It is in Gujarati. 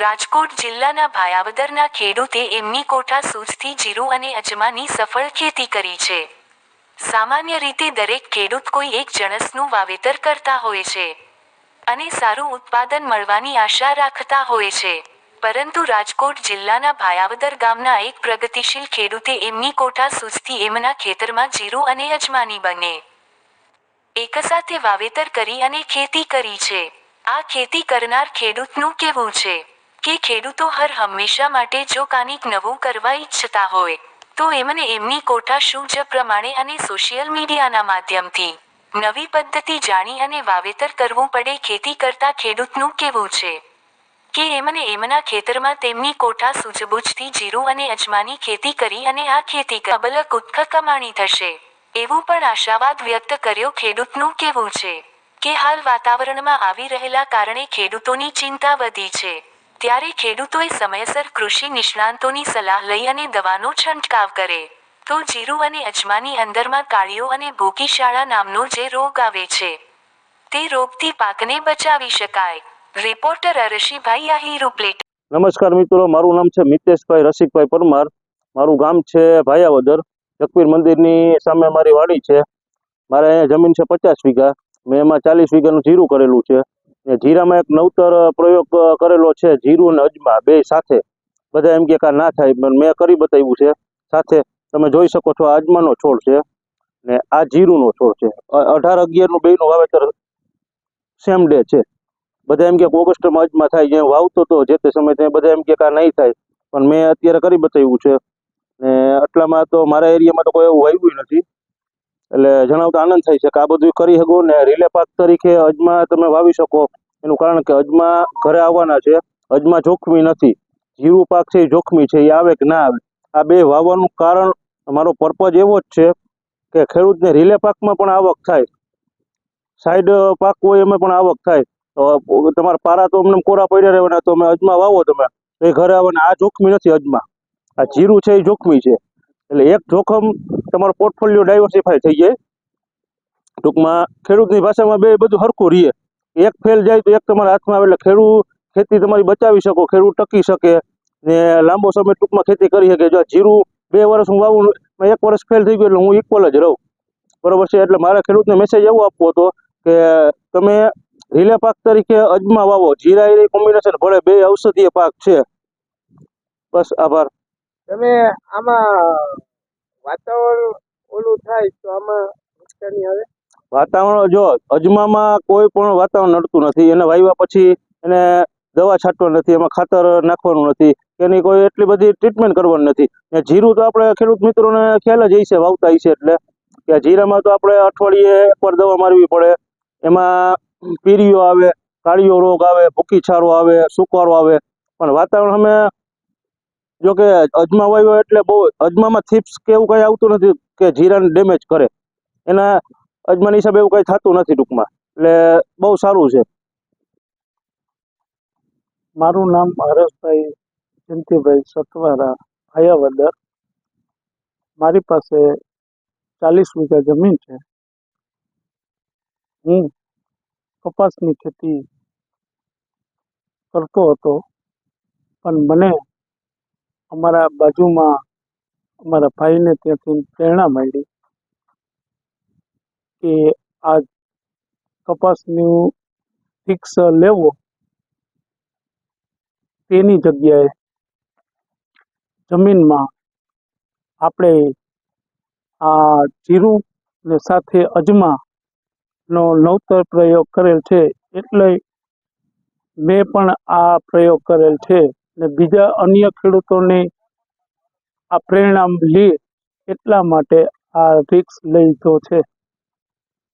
રાજકોટ જિલ્લાના ભાયાવદરના ખેડૂતે એમની કોઠા સૂજથી જીરું અને અજમાની સફળ ખેતી કરી છે. સામાન્ય રીતે દરેક ખેડૂત કોઈ એક જણસનું વાવેતર કરતા હોય છે અને સારું ઉત્પાદન મળવાની આશા રાખતા હોય છે. પરંતુ રાજકોટ જિલ્લાના ભાયાવદર ગામના એક પ્રગતિશીલ ખેડૂતે એમની કોઠા સૂજથી એમના ખેતરમાં જીરું અને અજમાની બને. એકસાથે વાવેતર કરી અને ખેતી કરી છે. આ ખેતી કરનાર ખેડૂતનું કહેવું છે. કે ખેડૂતો હર હંમેશા માટે જો કાનિક નવું કરવા ઈચ્છતા હોય, તો એમને એમની કોઠા શું જ પ્રમાણે અને સોશિયલ મીડિયાના માધ્યમથી નવી પદ્ધતિ જાણી અને વાવેતર કરવું પડે ખેતી કરતા ખેડૂતનું કેવું છે? કે એમને એમના ખેતરમાં તેમની કોઠા સૂઝબૂછથી જીરું અને અજમાની ખેતી કરી અને આ ખેતી કબલક ઉત્ખ કમાણી થશે? એવું પણ આશાવાદ વ્યક્ત કર્યો ખેડૂતનું કેવું છે? કે હાલ વાતાવરણમાં આવી રહેલા કારણે ખેડૂતોની ચિંતા વધી છે. ત્યારે ખેડૂતોએ સમયસર કૃષિ નિષ્ણાંતોની સલાહ લઈ અને દવાનો છંટકાવ કરે. તો જીરું અને અજમાની અંદરમાં કાળીઓ અને ભૂકી શાળા નામનો જે રોગ આવે છે, તે રોગથી પાકને બચાવી શકાય. રિપોર્ટર અરશીભાઈ આહીર ઉપલેટ. નમસ્કાર મિત્રો, મારું નામ છે મિતેશભાઈ રસિકભાઈ પરમાર. મારું ગામ છે ભાયાવદર. જકવીર મંદિરની સામે મારી વાડી છે. મારે અહીંયા જમીન છે પચાસ વીઘા. મેં એમાં ચાલીસ વીઘાનું જીરું કરેલું છે. જીરામાં એક નવતર પ્રયોગ કરેલો છે, જીરું અને અજમા બે સાથે. બધા એમ કે કા ના થાય, પણ મેં કરી બતાવ્યું છે. સાથે તમે જોઈ શકો છો આ અજમાનો છોડ છે ને આ જીરુંનો છોડ છે. અઢાર અગિયારનું બેનું વાવેતર સેમ ડે છે. બધા એમ કે ઓગસ્ટમાં અજમા થાય જે વાવતો હતો જે તે સમયે ત્યાં બધા એમ કે કા નહીં થાય, પણ મેં અત્યારે કરી બતાવ્યું છે. ને આટલામાં તો મારા એરિયામાં તો કોઈ એવું આવ્યું નથી. એટલે જણાવતા આનંદ થાય છે કે આ બધું કરી શકો ને રીલે પાક તરીકે અજમા તમે વાવી શકો. એનું કારણ કે અજમા ઘરે આવવાના છે. અજમા જોખમી નથી. જીરું પાક છે એ જોખમી છે. એ આવે કે ના આવે? આ બે વાવવાનું કારણ મારો પર્પઝ એવો જ છે કે ખેડૂતને રીલે પાકમાં પણ આવક થાય. સાઈડ પાક હોય એમાં પણ આવક થાય. તો તમારા પારા તો અમને કોરા પડ્યા રહેવાના. તો અમે અજમા વાવો તમે. એ ઘરે આવવાના. આ જોખમી નથી અજમા. આ જીરું છે એ જોખમી છે. એટલે એક જોખમ તમારો પોર્ટફોલિયો ડાયવર્સિફાય થઈ જાય. ટૂંકમાં ખેડૂતની ભાષામાં બે બધું હરખું રહીએ એક ફેલ જાય તો એક તમારા હાથમાં આવે એટલે ખેડૂત ખેતી તમારી બચાવી શકો, ખેડૂત ટકી શકે. ને લાંબો સમય ટૂંકમાં ખેતી કરી શકે. જો જીરું બે વર્ષ હું વાવું એક વર્ષ ફેલ થઈ ગયું એટલે હું ઇક્વલ જ રહું. બરોબર છે? એટલે મારે ખેડૂતને મેસેજ એવો આપવો હતો કે તમે રીલે પાક તરીકે અજમા વાવો જીરા એ કોમ્બિનેશન ભલે બે ઔષધીય પાક છે. બસ આભાર. તમે આમાં વાતાવરણ ઓલું થાય તો આમાં વાતાવરણ જો, અજમામાં કોઈ પણ વાતાવરણ નડતું નથી. એને વાવ્યા પછી એને દવા છાંટવા નથી, એમાં ખાતર નાખવાનું નથી. એની કોઈ એટલી બધી ટ્રીટમેન્ટ કરવાની નથી. જીરું તો આપણે ખેડૂત મિત્રોને ખ્યાલ જ છે વાવતા છે એટલે. કે જીરામાં તો આપણે અઠવાડિયે એકવાર દવા મારવી પડે. એમાં પીરીઓ આવે કાળિયો રોગ આવે ભૂકી છારો આવે, સુકારો આવે. પણ વાતાવરણ અમે જો કે અજમા વાવ્યો એટલે બહુ, અજમામાં થીપ્સ કે એવું કંઈ આવતું નથી કે જીરાને ડેમેજ કરે. એના અજમાની હિસાબે એવું કંઈ થતું નથી ટૂંકમાં. એટલે બહુ સારું છે. મારું નામ હરેશભાઈ જયંતિભાઈ સતવારા ભાયાવદર મારી પાસે ચાલીસ વીઘા જમીન છે. હું કપાસની ખેતી કરતો હતો, પણ મને અમારા બાજુમાં અમારા ભાઈને ત્યાંથી પ્રેરણા મળી કે આ કપાસનું ફિક્સ લેવો. તેની જગ્યાએ જમીનમાં આપણે આ જીરું ને સાથે અજમાનો નવતર પ્રયોગ કરેલ છે એટલે મેં પણ આ પ્રયોગ કરેલ છે. ને બીજા અન્ય ખેડૂતોને આ પ્રેરણા લે એટલા માટે આ રિક્સ લીધો છે.